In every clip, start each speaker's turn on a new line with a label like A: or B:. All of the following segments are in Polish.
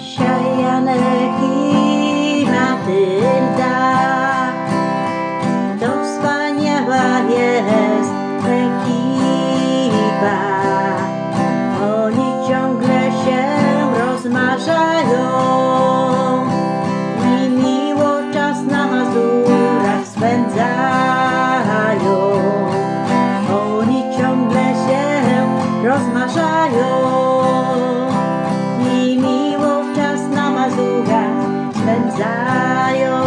A: Kasia, Janek i Matylda To wspaniała jest ekipa. Oni ciągle się rozmarzają. I miło czas na Mazurach spędzają. Oni ciągle się rozmarzają spędzają.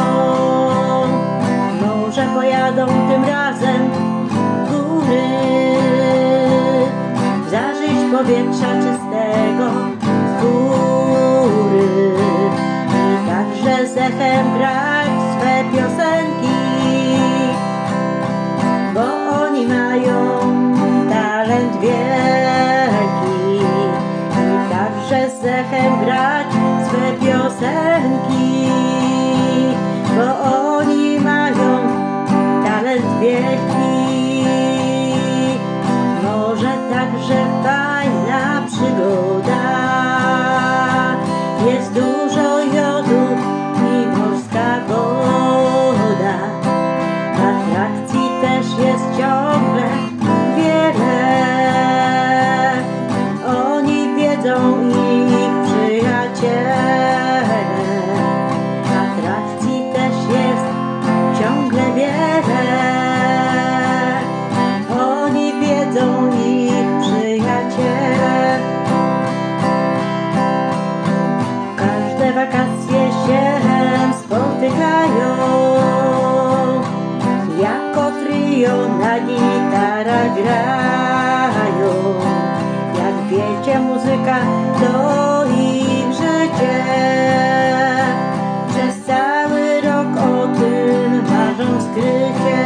A: Może pojadą tym razem góry, zażyć powietrza czystego z góry. I także z echem grać swe piosenki, bo oni mają talent wielki także z echem grać swe piosenki, bo oni mają talent wielki. Może także fajna przygoda, jest dużo jodu grają Jak wiecie muzyka to ich życie. Przez cały rok o tym marzą skrycie.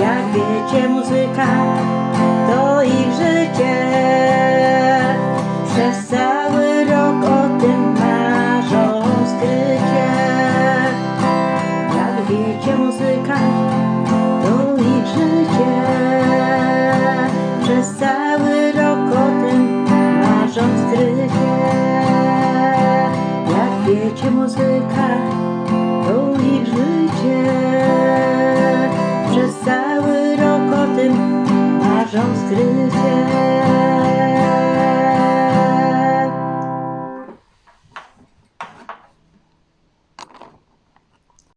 A: Jak wiecie muzyka Wiecie muzyka to ich życie. Przez cały rok o tym marzą skrycie